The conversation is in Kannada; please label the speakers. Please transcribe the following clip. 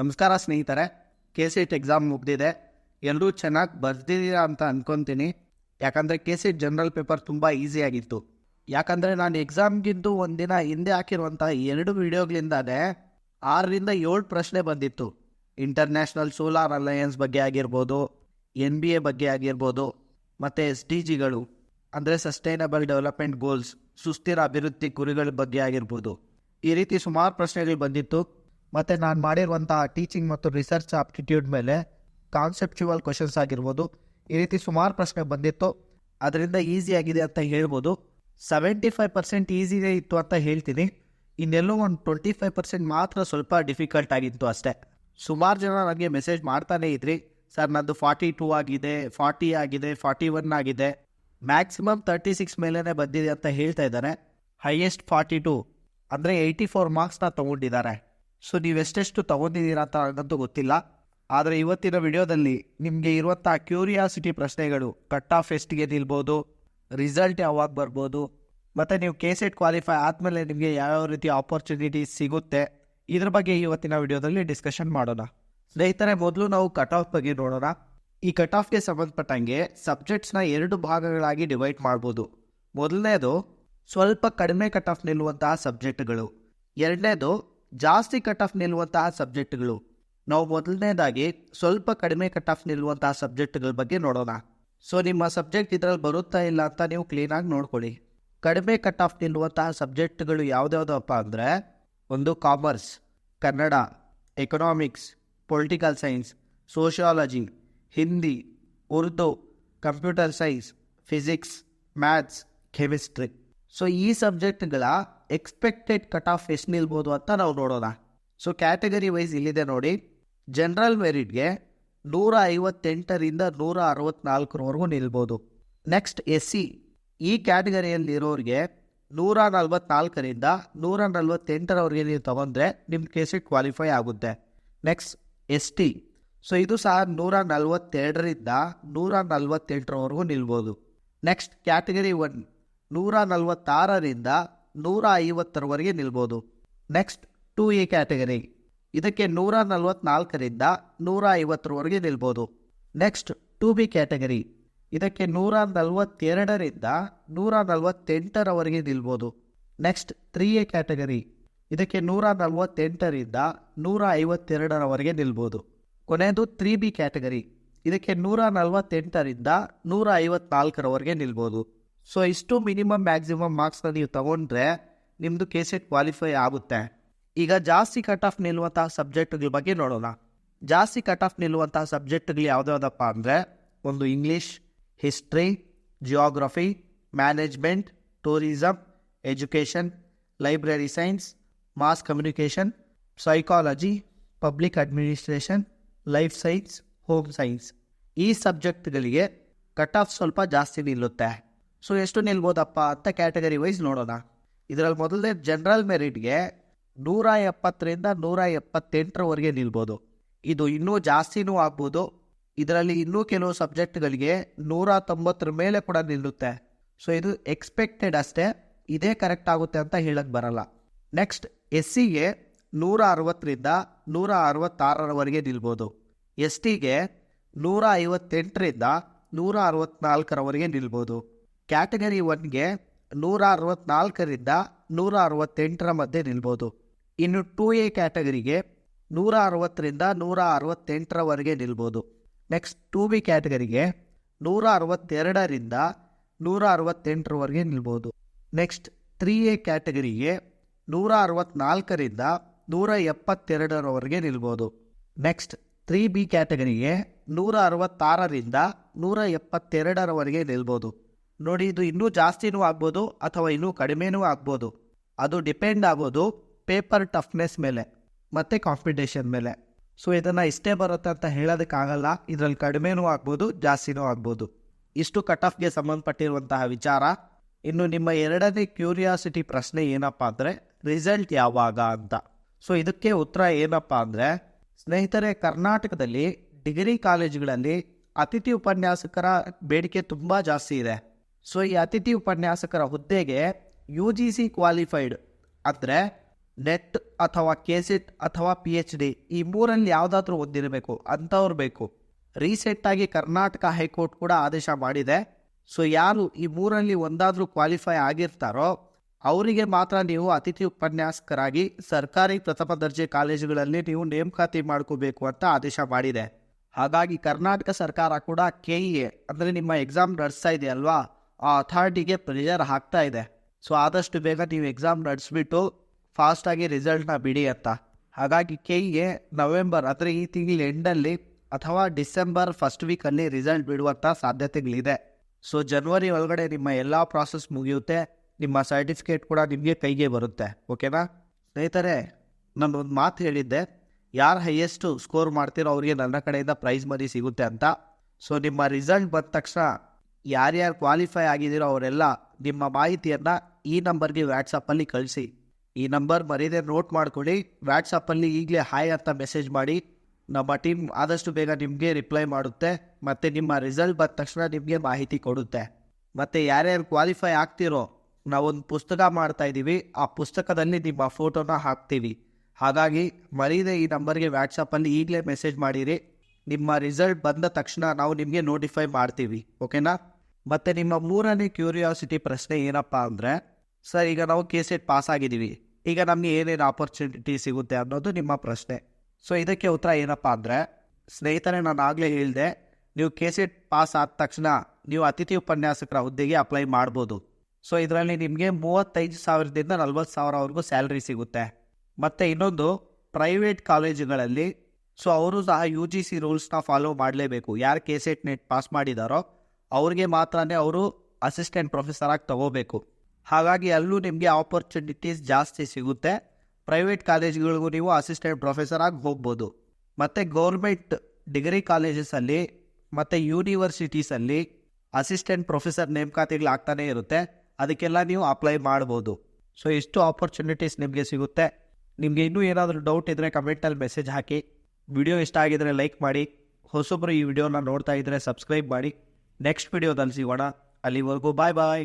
Speaker 1: ನಮಸ್ಕಾರ ಸ್ನೇಹಿತರೆ ಕೆ ಸಿಟ್ ಎಕ್ಸಾಮ್ ಮುಗ್ದಿದೆ. ಎಲ್ಲರೂ ಚೆನ್ನಾಗಿ ಬರ್ದಿದ್ದೀರಾ ಅಂತ ಅನ್ಕೊತೀನಿ. ಯಾಕಂದರೆ ಕೆ ಸಿಟ್ ಜನರಲ್ ಪೇಪರ್ ತುಂಬ ಈಸಿಯಾಗಿತ್ತು ಯಾಕಂದರೆ ನಾನು ಎಕ್ಸಾಮ್ಗಿಂತೂ ಒಂದಿನ ಹಿಂದೆ ಹಾಕಿರುವಂಥ ಎರಡು ವಿಡಿಯೋಗಳಿಂದಾನೇ ಆರರಿಂದ ಏಳು ಪ್ರಶ್ನೆ ಬಂದಿತ್ತು. ಇಂಟರ್ನ್ಯಾಷನಲ್ ಸೋಲಾರ್ ಅಲಯನ್ಸ್ ಬಗ್ಗೆ ಆಗಿರ್ಬೋದು ಎನ್ ಬಿ ಎ ಬಗ್ಗೆ ಆಗಿರ್ಬೋದು, ಮತ್ತು ಎಸ್ ಡಿ ಜಿಗಳು ಅಂದರೆ ಸಸ್ಟೈನಬಲ್ ಡೆವಲಪ್ಮೆಂಟ್ ಗೋಲ್ಸ್ ಸುಸ್ಥಿರ ಅಭಿವೃದ್ಧಿ ಗುರಿಗಳ ಬಗ್ಗೆ ಆಗಿರ್ಬೋದು. ಈ ರೀತಿ ಸುಮಾರು ಪ್ರಶ್ನೆಗಳು ಬಂದಿತ್ತು. ಮತ್ತು ನಾನು ಮಾಡಿರುವಂಥ ಟೀಚಿಂಗ್ ಮತ್ತು ರಿಸರ್ಚ್ ಆಪ್ಟಿಟ್ಯೂಡ್ ಮೇಲೆ ಕಾನ್ಸೆಪ್ಚುವಲ್ ಕ್ವಶನ್ಸ್ ಆಗಿರ್ಬೋದು, ಈ ರೀತಿ ಸುಮಾರು ಪ್ರಶ್ನೆ ಬಂದಿತ್ತು. ಅದರಿಂದ ಈಸಿ ಆಗಿದೆ ಅಂತ ಹೇಳ್ಬೋದು. ಸೆವೆಂಟಿ ಫೈವ್ ಪರ್ಸೆಂಟ್ ಈಸಿನೇ ಇತ್ತು ಅಂತ ಹೇಳ್ತೀನಿ. ಇನ್ನೆಲ್ಲೋ ಒಂದು ಟ್ವೆಂಟಿ ಫೈವ್ ಪರ್ಸೆಂಟ್ ಮಾತ್ರ ಸ್ವಲ್ಪ ಡಿಫಿಕಲ್ಟ್ ಆಗಿತ್ತು ಅಷ್ಟೇ. ಸುಮಾರು ಜನ ನನಗೆ ಮೆಸೇಜ್ ಮಾಡ್ತಾನೆ ಇದ್ರಿ. ಸರ್, ನಂದು ಫಾರ್ಟಿ ಟೂ ಆಗಿದೆ ಫಾರ್ಟಿ ಆಗಿದೆ ಫಾರ್ಟಿ ಒನ್ ಆಗಿದೆ. ಮ್ಯಾಕ್ಸಿಮಮ್ ತರ್ಟಿ ಸಿಕ್ಸ್ ಮೇಲೇ ಬಂದಿದೆ ಅಂತ ಹೇಳ್ತಾ ಇದ್ದಾರೆ. ಹೈಯೆಸ್ಟ್ ಫಾರ್ಟಿ ಟೂ ಅಂದರೆ ಏಯ್ಟಿ ಫೋರ್ ಮಾರ್ಕ್ಸ್ನ ತೊಗೊಂಡಿದ್ದಾರೆ. ಸೊ ನೀವೆಷ್ಟೆಷ್ಟು ತಗೊಂಡಿದ್ದೀರಾ ಅಂತ ಗೊತ್ತಿಲ್ಲ. ಆದರೆ ಇವತ್ತಿನ ವಿಡಿಯೋದಲ್ಲಿ ನಿಮಗೆ ಇರುವಂಥ ಕ್ಯೂರಿಯಾಸಿಟಿ ಪ್ರಶ್ನೆಗಳು ಕಟ್ ಆಫ್ ಎಷ್ಟಿಗೆ ನಿಲ್ಬೋದು, ರಿಸಲ್ಟ್ ಯಾವಾಗ ಬರ್ಬೋದು, ಮತ್ತು ನೀವು ಕೆ ಸೆಟ್ ಕ್ವಾಲಿಫೈ ಆದಮೇಲೆ ನಿಮಗೆ ಯಾವ್ಯಾವ ರೀತಿ ಆಪರ್ಚುನಿಟಿ ಸಿಗುತ್ತೆ, ಇದ್ರ ಬಗ್ಗೆ ಇವತ್ತಿನ ವಿಡಿಯೋದಲ್ಲಿ ಡಿಸ್ಕಷನ್ ಮಾಡೋಣ. ಸ್ನೇಹಿತರೆ, ಮೊದಲು ನಾವು ಕಟ್ ಆಫ್ ಬಗ್ಗೆ ನೋಡೋಣ. ಈ ಕಟ್ ಆಫ್ಗೆ ಸಂಬಂಧಪಟ್ಟಂಗೆ ಸಬ್ಜೆಕ್ಟ್ಸ್ನ ಎರಡು ಭಾಗಗಳಾಗಿ ಡಿವೈಡ್ ಮಾಡ್ಬೋದು. ಮೊದಲನೇದು ಸ್ವಲ್ಪ ಕಡಿಮೆ ಕಟ್ ಆಫ್ ನಿಲ್ಲುವಂತಹ ಸಬ್ಜೆಕ್ಟ್ಗಳು ಎರಡನೇದು ಜಾಸ್ತಿ ಕಟ್ ಆಫ್ ನಿಲ್ಲುವಂತಹ ಸಬ್ಜೆಕ್ಟ್ಗಳು. ನಾವು ಮೊದಲನೇದಾಗಿ ಸ್ವಲ್ಪ ಕಡಿಮೆ ಕಟ್ ಆಫ್ ನಿಲ್ಲುವಂತಹ ಸಬ್ಜೆಕ್ಟ್ಗಳ ಬಗ್ಗೆ ನೋಡೋಣ. ಸೊ, ನಿಮ್ಮ ಸಬ್ಜೆಕ್ಟ್ ಇದರಲ್ಲಿ ಬರುತ್ತಾ ಇಲ್ಲ ಅಂತ ನೀವು ಕ್ಲೀನಾಗಿ ನೋಡ್ಕೊಳ್ಳಿ. ಕಡಿಮೆ ಕಟ್ ಆಫ್ ನಿಲ್ಲುವಂತಹ ಸಬ್ಜೆಕ್ಟ್ಗಳು ಯಾವುದ್ಯಾವುದಪ್ಪ ಅಂದರೆ, ಒಂದು commerce, Kannada, economics, political science, sociology, Hindi, Urdu, computer science, physics, maths, chemistry. So, ಈ ಸಬ್ಜೆಕ್ಟ್ಗಳ ಎಕ್ಸ್ಪೆಕ್ಟೆಡ್ ಕಟ್ ಆಫ್ ಎಷ್ಟು ನಿಲ್ಬೋದು ಅಂತ ನಾವು ನೋಡೋಣ. ಸೊ ಕ್ಯಾಟಗರಿ ವೈಸ್ ಇಲ್ಲಿದೆ ನೋಡಿ. ಜನರಲ್ ಮೆರಿಟ್ಗೆ ನೂರ ಐವತ್ತೆಂಟರಿಂದ ನೂರ ಅರವತ್ನಾಲ್ಕರವರೆಗೂ ನಿಲ್ಬೋದು. ನೆಕ್ಸ್ಟ್ ಎಸ್ ಸಿ ಈ ಕ್ಯಾಟಗರಿಯಲ್ಲಿರೋರಿಗೆ ನೂರ ನಲ್ವತ್ನಾಲ್ಕರಿಂದ ನೂರ ನಲ್ವತ್ತೆಂಟರವರೆಗೆ ನೀವು ತಗೊಂಡ್ರೆ ನಿಮ್ಮ ಕೇಸಿಗೆ ಕ್ವಾಲಿಫೈ ಆಗುತ್ತೆ. ನೆಕ್ಸ್ಟ್ ಎಸ್ ಟಿ ಸೊ ಇದು ಸಹ ನೂರ ನಲ್ವತ್ತೆರಡರಿಂದ ನೂರ ನಲ್ವತ್ತೆಂಟರವರೆಗೂ ನಿಲ್ಬೋದು. ನೆಕ್ಸ್ಟ್ ಕ್ಯಾಟಗರಿ ಒನ್ ನೂರ ನಲ್ವತ್ತಾರರಿಂದ ನೂರ ಐವತ್ತರವರೆಗೆ ನಿಲ್ಬೋದು. ನೆಕ್ಸ್ಟ್ ಟು ಎ ಕ್ಯಾಟಗರಿ ಇದಕ್ಕೆ ನೂರ ನಲವತ್ನಾಲ್ಕರಿಂದ ನೂರ ಐವತ್ತರವರೆಗೆ ನಿಲ್ಬೋದು. ನೆಕ್ಸ್ಟ್ ಟು ಬಿ ಕ್ಯಾಟಗರಿ ಇದಕ್ಕೆ ನೂರ ನಲವತ್ತೆರಡರಿಂದ ನೂರ ನಲವತ್ತೆಂಟರವರೆಗೆ ನಿಲ್ಬೋದು. ನೆಕ್ಸ್ಟ್ ತ್ರೀ ಎ ಕ್ಯಾಟಗರಿ ಇದಕ್ಕೆ ನೂರ ನಲವತ್ತೆಂಟರಿಂದ ನೂರ ಐವತ್ತೆರಡರವರೆಗೆ ನಿಲ್ಬೋದು. ಕೊನೆಯದು ತ್ರೀ ಬಿ ಕ್ಯಾಟಗರಿ ಇದಕ್ಕೆ ನೂರ ನಲವತ್ತೆಂಟರಿಂದ ನೂರ ಐವತ್ನಾಲ್ಕರವರೆಗೆ ನಿಲ್ಬೋದು. ಸೊ ಇಷ್ಟು ಮಿನಿಮಮ್ ಮ್ಯಾಕ್ಸಿಮಮ್ ಮಾರ್ಕ್ಸ್ನ ನೀವು ತಗೊಂಡ್ರೆ ನಿಮ್ಮದು ಕೆ ಸೆಟ್ ಕ್ವಾಲಿಫೈ ಆಗುತ್ತೆ. ಈಗ ಜಾಸ್ತಿ ಕಟ್ ಆಫ್ ನಿಲ್ಲುವಂತಹ ಸಬ್ಜೆಕ್ಟ್ಗಳ ಬಗ್ಗೆ ನೋಡೋಣ. ಜಾಸ್ತಿ ಕಟ್ ಆಫ್ ನಿಲ್ಲುವಂತಹ ಸಬ್ಜೆಕ್ಟ್ಗಳು ಯಾವುದ್ಯಾವುದಪ್ಪ ಅಂದರೆ ಒಂದು English history geography management tourism education library science mass communication psychology public administration life science home science ಈ ಸಬ್ಜೆಕ್ಟ್ಗಳಿಗೆ ಕಟ್ ಆಫ್ ಸ್ವಲ್ಪ ಜಾಸ್ತಿ ನಿಲ್ಲುತ್ತೆ. ಸೊ ಎಷ್ಟು ನಿಲ್ಬೋದಪ್ಪ ಅಂತ ಕ್ಯಾಟಗರಿ ವೈಸ್ ನೋಡೋಣ. ಇದರಲ್ಲಿ ಮೊದಲನೇ ಜನರಲ್ ಮೆರಿಟ್ಗೆ ನೂರ ಎಪ್ಪತ್ತರಿಂದ ನೂರ ಎಪ್ಪತ್ತೆಂಟರವರೆಗೆ ನಿಲ್ಬೋದು. ಇದು ಇನ್ನೂ ಜಾಸ್ತಿನೂ ಆಗ್ಬೋದು. ಇದರಲ್ಲಿ ಇನ್ನೂ ಕೆಲವು ಸಬ್ಜೆಕ್ಟ್ಗಳಿಗೆ ನೂರ ತೊಂಬತ್ತರ ಮೇಲೆ ಕೂಡ ನಿಲ್ಲುತ್ತೆ. ಸೊ ಇದು ಎಕ್ಸ್ಪೆಕ್ಟೆಡ್ ಅಷ್ಟೇ. ಇದೇ ಕರೆಕ್ಟ್ ಆಗುತ್ತೆ ಅಂತ ಹೇಳಕ್ಕೆ ಬರಲ್ಲ. ನೆಕ್ಸ್ಟ್ ಎಸ್ ಸಿಗೆ ನೂರ ಅರವತ್ತರಿಂದ ನೂರ ಅರವತ್ತಾರರವರೆಗೆ ನಿಲ್ಬೋದು. ಎಸ್ ಟಿಗೆ ನೂರ ಐವತ್ತೆಂಟರಿಂದ ನೂರ ಅರವತ್ತ್ನಾಲ್ಕರವರೆಗೆ ನಿಲ್ಬೋದು. ಕ್ಯಾಟಗರಿ ಒನ್ಗೆ ನೂರ ಅರವತ್ನಾಲ್ಕರಿಂದ ನೂರ ಅರವತ್ತೆಂಟರ ಮಧ್ಯೆ ನಿಲ್ಬೋದು. ಇನ್ನು ಟೂ ಎ ಕ್ಯಾಟಗರಿಗೆ ನೂರ ಅರವತ್ತರಿಂದ ನೂರ ಅರವತ್ತೆಂಟರವರೆಗೆ ನಿಲ್ಬೋದು. ನೆಕ್ಸ್ಟ್ ಟೂ ಬಿ ಕ್ಯಾಟಗರಿಗೆ ನೂರ ಅರವತ್ತೆರಡರಿಂದ ನೂರ ಅರವತ್ತೆಂಟರವರೆಗೆ ನಿಲ್ಬೋದು. ನೆಕ್ಸ್ಟ್ ತ್ರೀ ಎ ಕ್ಯಾಟಗರಿಗೆ ನೂರ ಅರವತ್ನಾಲ್ಕರಿಂದ ನೂರ ಎಪ್ಪತ್ತೆರಡರವರೆಗೆ ನಿಲ್ಬೋದು. ನೆಕ್ಸ್ಟ್ ತ್ರೀ ಬಿ ಕ್ಯಾಟಗರಿಗೆ ನೂರ ಅರವತ್ತಾರರಿಂದ ನೂರ ಎಪ್ಪತ್ತೆರಡರವರೆಗೆ ನಿಲ್ಬೋದು. ನೋಡಿ, ಇದು ಇನ್ನೂ ಜಾಸ್ತಿನೂ ಆಗ್ಬೋದು ಅಥವಾ ಇನ್ನೂ ಕಡಿಮೆನೂ ಆಗ್ಬೋದು. ಅದು ಡಿಪೆಂಡ್ ಆಗೋದು ಪೇಪರ್ ಟಫ್ನೆಸ್ ಮೇಲೆ, ಮತ್ತು ಕಾಂಪಿಟೇಷನ್ ಮೇಲೆ. ಸೊ, ಇದನ್ನು ಇಷ್ಟೇ ಬರುತ್ತೆ ಅಂತ ಹೇಳೋದಕ್ಕಾಗಲ್ಲ. ಇದರಲ್ಲಿ ಕಡಿಮೆನೂ ಆಗ್ಬೋದು ಜಾಸ್ತಿನೂ ಆಗ್ಬೋದು. ಇಷ್ಟು ಕಟ್ ಆಫ್ಗೆ ಸಂಬಂಧಪಟ್ಟಿರುವಂತಹ ವಿಚಾರ. ಇನ್ನು ನಿಮ್ಮ ಎರಡನೇ ಕ್ಯೂರಿಯಾಸಿಟಿ ಪ್ರಶ್ನೆ ಏನಪ್ಪ ಅಂದರೆ, ರಿಸಲ್ಟ್ ಯಾವಾಗ ಅಂತ. ಸೊ, ಇದಕ್ಕೆ ಉತ್ತರ ಏನಪ್ಪ ಅಂದರೆ, ಸ್ನೇಹಿತರೆ, ಕರ್ನಾಟಕದಲ್ಲಿ ಡಿಗ್ರಿ ಕಾಲೇಜುಗಳಲ್ಲಿ ಅತಿಥಿ ಉಪನ್ಯಾಸಕರ ಬೇಡಿಕೆ ತುಂಬ ಜಾಸ್ತಿ ಇದೆ. ಸೊ ಈ ಅತಿಥಿ ಉಪನ್ಯಾಸಕರ ಹುದ್ದೆಗೆ ಯು ಜಿ ಸಿ ಕ್ವಾಲಿಫೈಡ್ ಅಂದರೆ ನೆಟ್ ಅಥವಾ ಕೆಸೆಟ್ ಅಥವಾ ಪಿ ಎಚ್ ಡಿ ಈ ಮೂರಲ್ಲಿ ಯಾವುದಾದ್ರೂ ಒಂದಿರಬೇಕು ಅಂಥವ್ರು ಬೇಕು. ರೀಸೆಂಟಾಗಿ ಕರ್ನಾಟಕ ಹೈಕೋರ್ಟ್ ಕೂಡ ಆದೇಶ ಮಾಡಿದೆ. ಸೊ ಯಾರು ಈ ಮೂರಲ್ಲಿ ಒಂದಾದರೂ ಕ್ವಾಲಿಫೈ ಆಗಿರ್ತಾರೋ, ಅವರಿಗೆ ಮಾತ್ರ ನೀವು ಅತಿಥಿ ಉಪನ್ಯಾಸಕರಾಗಿ ಸರ್ಕಾರಿ ಪ್ರಥಮ ದರ್ಜೆ ಕಾಲೇಜುಗಳಲ್ಲಿ ನೀವು ನೇಮಕಾತಿ ಮಾಡ್ಕೋಬೇಕು ಅಂತ ಆದೇಶ ಮಾಡಿದೆ. ಹಾಗಾಗಿ ಕರ್ನಾಟಕ ಸರ್ಕಾರ ಕೂಡ ಕೆ ಇ ಎ ಅಂದರೆ ನಿಮ್ಮ ಎಕ್ಸಾಮ್ ನಡೆಸ್ತಾ ಇದೆ ಅಲ್ವಾ ಆ ಅಥಾರಿಟಿಗೆ ಪ್ರೆಷರ್ ಹಾಕ್ತಾ ಇದೆ. ಸೊ ಆದಷ್ಟು ಬೇಗ ನೀವು ಎಕ್ಸಾಮ್ ನಡೆಸ್ಬಿಟ್ಟು ಫಾಸ್ಟಾಗಿ ರಿಸಲ್ಟ್ನ ಬಿಡಿ ಅಂತ. ಹಾಗಾಗಿ ಕೆ ಎ ನವೆಂಬರ್ ಅಂದರೆ ಈ ತಿಂಗಳ ಎಂಡಲ್ಲಿ ಅಥವಾ ಡಿಸೆಂಬರ್ ಫಸ್ಟ್ ವೀಕಲ್ಲಿ ರಿಸಲ್ಟ್ ಬಿಡುವಂಥ ಸಾಧ್ಯತೆಗಳಿದೆ. ಸೊ ಜನವರಿ ಒಳಗಡೆ ನಿಮ್ಮ ಎಲ್ಲ ಪ್ರಾಸೆಸ್ ಮುಗಿಯುತ್ತೆ. ನಿಮ್ಮ ಸರ್ಟಿಫಿಕೇಟ್ ಕೂಡ ನಿಮಗೆ ಕೈಗೆ ಬರುತ್ತೆ. ಓಕೆನಾ ಸ್ನೇಹಿತರೆ, ನಾನು ಒಂದು ಮಾತು ಹೇಳಿದ್ದೆ. ಯಾರು ಹೈಯೆಸ್ಟು ಸ್ಕೋರ್ ಮಾಡ್ತೀರೋ ಅವರಿಗೆ ನನ್ನ ಕಡೆಯಿಂದ ಪ್ರೈಸ್ ಮನಿ ಸಿಗುತ್ತೆ ಅಂತ. ಸೊ ನಿಮ್ಮ ರಿಸಲ್ಟ್ ಬಂದ ತಕ್ಷಣ ಯಾರ್ಯಾರು ಕ್ವಾಲಿಫೈ ಆಗಿದ್ದೀರೋ ಅವರೆಲ್ಲ ನಿಮ್ಮ ಮಾಹಿತಿಯನ್ನು ಈ ನಂಬರ್ಗೆ ವ್ಯಾಟ್ಸಪ್ಪಲ್ಲಿ ಕಳಿಸಿ. ಈ ನಂಬರ್ ಮರೀದೆ ನೋಟ್ ಮಾಡ್ಕೊಳ್ಳಿ. ವ್ಯಾಟ್ಸಪ್ಪಲ್ಲಿ ಈಗಲೇ ಹಾಯ್ ಅಂತ ಮೆಸೇಜ್ ಮಾಡಿ. ನಮ್ಮ ಟೀಮ್ ಆದಷ್ಟು ಬೇಗ ನಿಮಗೆ ರಿಪ್ಲೈ ಮಾಡುತ್ತೆ. ಮತ್ತು ನಿಮ್ಮ ರಿಸಲ್ಟ್ ಬಂದ ತಕ್ಷಣ ನಿಮಗೆ ಮಾಹಿತಿ ಕೊಡುತ್ತೆ. ಮತ್ತು ಯಾರ್ಯಾರು ಕ್ವಾಲಿಫೈ ಆಗ್ತಿರೋ ನಾವೊಂದು ಪುಸ್ತಕ ಮಾಡ್ತಾ ಇದ್ದೀವಿ. ಆ ಪುಸ್ತಕದಲ್ಲಿ ನಿಮ್ಮ ಫೋಟೋನ ಹಾಕ್ತೀವಿ. ಹಾಗಾಗಿ ಮರೀದೆ ಈ ನಂಬರ್ಗೆ ವ್ಯಾಟ್ಸಪ್ಪಲ್ಲಿ ಈಗಲೇ ಮೆಸೇಜ್ ಮಾಡಿರಿ. ನಿಮ್ಮ ರಿಸಲ್ಟ್ ಬಂದ ತಕ್ಷಣ ನಾವು ನಿಮಗೆ ನೋಟಿಫೈ ಮಾಡ್ತೀವಿ. ಓಕೆನಾ ಮತ್ತು ನಿಮ್ಮ ಮೂರನೇ ಕ್ಯೂರಿಯಾಸಿಟಿ ಪ್ರಶ್ನೆ ಏನಪ್ಪ ಅಂದರೆ, ಸರ್, ಈಗ ನಾವು ಕೆ ಸೆಟ್ ಪಾಸ್ ಆಗಿದ್ದೀವಿ. ಈಗ ನಮಗೆ ಏನೇನು ಆಪರ್ಚುನಿಟಿ ಸಿಗುತ್ತೆ ಅನ್ನೋದು ನಿಮ್ಮ ಪ್ರಶ್ನೆ. ಸೊ ಇದಕ್ಕೆ ಉತ್ತರ ಏನಪ್ಪ ಅಂದರೆ, ಸ್ನೇಹಿತರೆ, ನಾನು ಆಗಲೇ ಹೇಳಿದೆ, ನೀವು ಕೆ ಸೆಟ್ ಪಾಸ್ ಆದ ತಕ್ಷಣ ನೀವು ಅತಿಥಿ ಉಪನ್ಯಾಸಕರ ಹುದ್ದೆಗೆ ಅಪ್ಲೈ ಮಾಡ್ಬೋದು. ಸೊ ಇದರಲ್ಲಿ ನಿಮಗೆ ಮೂವತ್ತೈದು ಸಾವಿರದಿಂದ ನಲ್ವತ್ತು ಸಾವಿರವರೆಗೂ ಸ್ಯಾಲ್ರಿ ಸಿಗುತ್ತೆ. ಮತ್ತು ಇನ್ನೊಂದು ಪ್ರೈವೇಟ್ ಕಾಲೇಜುಗಳಲ್ಲಿ ಸೊ ಅವರು ಸಹ ಯು ಜಿ ಸಿ ರೂಲ್ಸ್ನ ಫಾಲೋ ಮಾಡಲೇಬೇಕು. ಯಾರು ಕೆ ಸೆಟ್ ನೆಟ್ ಪಾಸ್ ಮಾಡಿದಾರೋ ಅವ್ರಿಗೆ ಮಾತ್ರನೇ ಅವರು ಅಸಿಸ್ಟೆಂಟ್ ಪ್ರೊಫೆಸರ್ ಆಗಿ ತಗೋಬೇಕು. ಹಾಗಾಗಿ ಅಲ್ಲೂ ನಿಮಗೆ ಆಪರ್ಚುನಿಟೀಸ್ ಜಾಸ್ತಿ ಸಿಗುತ್ತೆ. ಪ್ರೈವೇಟ್ ಕಾಲೇಜ್ಗಳಿಗೂ ನೀವು ಅಸಿಸ್ಟೆಂಟ್ ಪ್ರೊಫೆಸರ್ ಆಗಿ ಹೋಗ್ಬೋದು. ಮತ್ತು ಗೌರ್ಮೆಂಟ್ ಡಿಗ್ರಿ ಕಾಲೇಜಸಲ್ಲಿ ಮತ್ತು ಯೂನಿವರ್ಸಿಟೀಸಲ್ಲಿ ಅಸಿಸ್ಟೆಂಟ್ ಪ್ರೊಫೆಸರ್ ನೇಮಕಾತಿಗಳು ಆಗ್ತಾನೇ ಇರುತ್ತೆ. ಅದಕ್ಕೆಲ್ಲ ನೀವು ಅಪ್ಲೈ ಮಾಡ್ಬೋದು. ಸೊ ಎಷ್ಟು ಆಪರ್ಚುನಿಟೀಸ್ ನಿಮಗೆ ಸಿಗುತ್ತೆ. ನಿಮಗೆ ಇನ್ನೂ ಏನಾದರೂ ಡೌಟ್ ಇದ್ದರೆ ಕಮೆಂಟಲ್ಲಿ ಮೆಸೇಜ್ ಹಾಕಿ. ವಿಡಿಯೋ ಇಷ್ಟ ಆಗಿದರೆ ಲೈಕ್ ಮಾಡಿ. ಹೊಸೊಬ್ಬರು ಈ ವಿಡಿಯೋನ ನೋಡ್ತಾ ಇದ್ದರೆ ಸಬ್ಸ್ಕ್ರೈಬ್ ಮಾಡಿ. ನೆಕ್ಸ್ಟ್ ವಿಡಿಯೋದಲ್ಲಿ ಸಿಗೋಣ ಅಲ್ಲಿವರೆಗೂ ಬಾಯ್ ಬಾಯ್